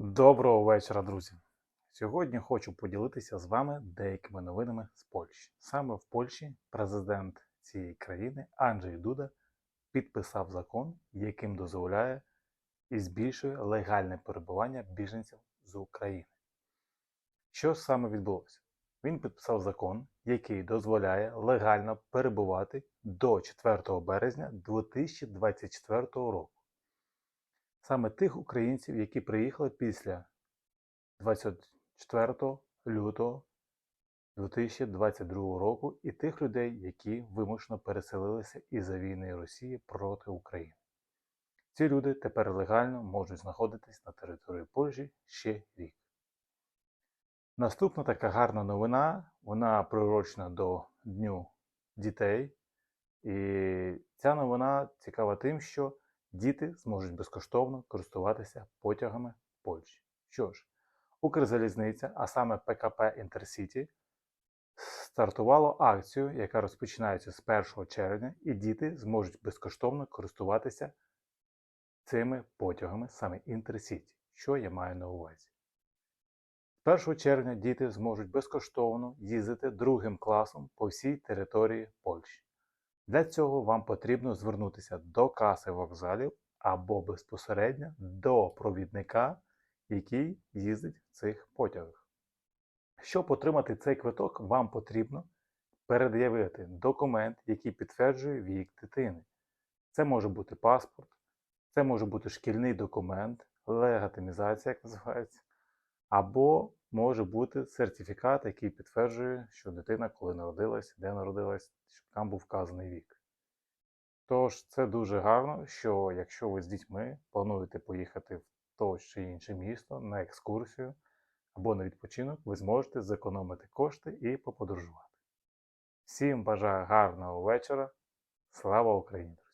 Доброго вечора, друзі! Сьогодні хочу поділитися з вами деякими новинами з Польщі. Саме в Польщі президент цієї країни Анджей Дуда підписав закон, яким дозволяє і збільшує легальне перебування біженців з України. Що саме відбулося? Він підписав закон, який дозволяє легально перебувати до 4 березня 2024 року саме тих українців, які приїхали після 24 лютого 2022 року, і тих людей, які вимушено переселилися із-за війни Росії проти України. Ці люди тепер легально можуть знаходитись на території Польщі ще рік. Наступна така гарна новина, вона приурочена до Дню дітей. І ця новина цікава тим, що діти зможуть безкоштовно користуватися потягами Польщі. Що ж, Укрзалізниця, а саме ПКП Інтерсіті, стартувало акцію, яка розпочинається з 1 червня, і діти зможуть безкоштовно користуватися цими потягами саме Інтерсіті. Що я маю на увазі? З 1 червня діти зможуть безкоштовно їздити другим класом по всій території Польщі. Для цього вам потрібно звернутися до каси вокзалів або безпосередньо до провідника, який їздить в цих потягах. Щоб отримати цей квиток, вам потрібно перед'явити документ, який підтверджує вік дитини. Це може бути паспорт, це може бути шкільний документ, легатимізація, як називається, або може бути сертифікат, який підтверджує, що дитина, коли народилась, де народилась, щоб там був вказаний вік. Тож це дуже гарно, що якщо ви з дітьми плануєте поїхати в то чи інше місто на екскурсію або на відпочинок, ви зможете зекономити кошти і поподорожувати. Всім бажаю гарного вечора. Слава Україні!